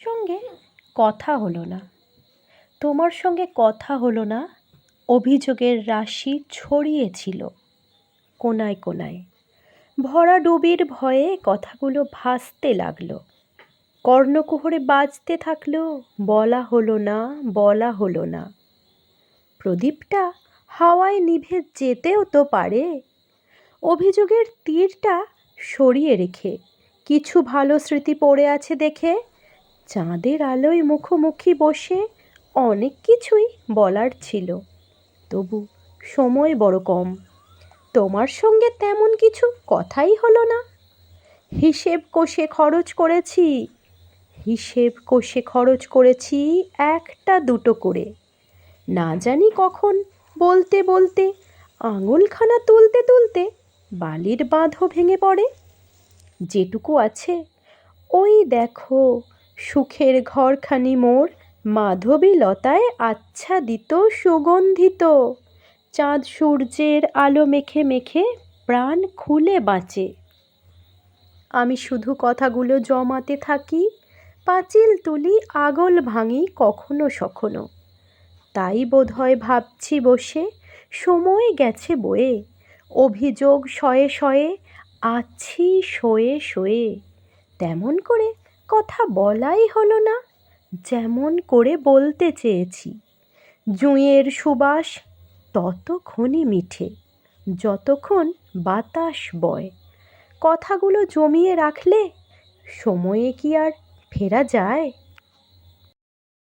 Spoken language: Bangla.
সঙ্গে কথা হলো না। তোমার সঙ্গে কথা হলো না, অভিযোগের রাশি ছড়িয়েছিল কোনায় কোনায় ভরা ডুবির ভয়ে কথাগুলো ভাসতে লাগল। কর্ণকুহরে বাজতে থাকল, বলা হলো না, বলা হলো না। প্রদীপটা হাওয়ায় নিভে যেতেও তো পারে। অভিযোগের তীরটা সরিয়ে রেখে, কিছু ভালো স্মৃতি পড়ে আছে দেখে চাঁদের আলোয় মুখোমুখি বসে অনেক কিছুই বলার ছিল। তবু সময় বড় কম। তোমার সঙ্গে তেমন কিছু কথাই হলো না। হিসেব কষে খরচ করেছি। হিসেব কষে খরচ করেছি একটা দুটো করে। না জানি কখন বলতে বলতে, আঙুলখানা তুলতে তুলতে বালির বাঁধও ভেঙে পড়ে। যেটুকু আছে, ওই দেখো সুখের ঘরখানি মোর মাধবী লতায় আচ্ছাদিত সুগন্ধিত। চাঁদ সূর্যের আলো মেখে মেখে প্রাণ খুলে বাঁচে। আমি শুধু কথাগুলো জমাতে থাকি, পাঁচিল তুলি, আগল ভাঙি কখনো সখনো। তাই বোধহয় ভাবছি বসে, সময় গেছে বয়ে। অভিযোগ শয়ে শয়ে, আছি শোয়ে শোয়ে। তেমন করে কথা বলাই হলো না, যেমন করে বলতে চেয়েছি। জুঁয়ের সুবাস ততক্ষণই মিঠে, যতক্ষণ বাতাস বয়। কথাগুলো জমিয়ে রাখলে সময়ে কি আর ফেরা যায়?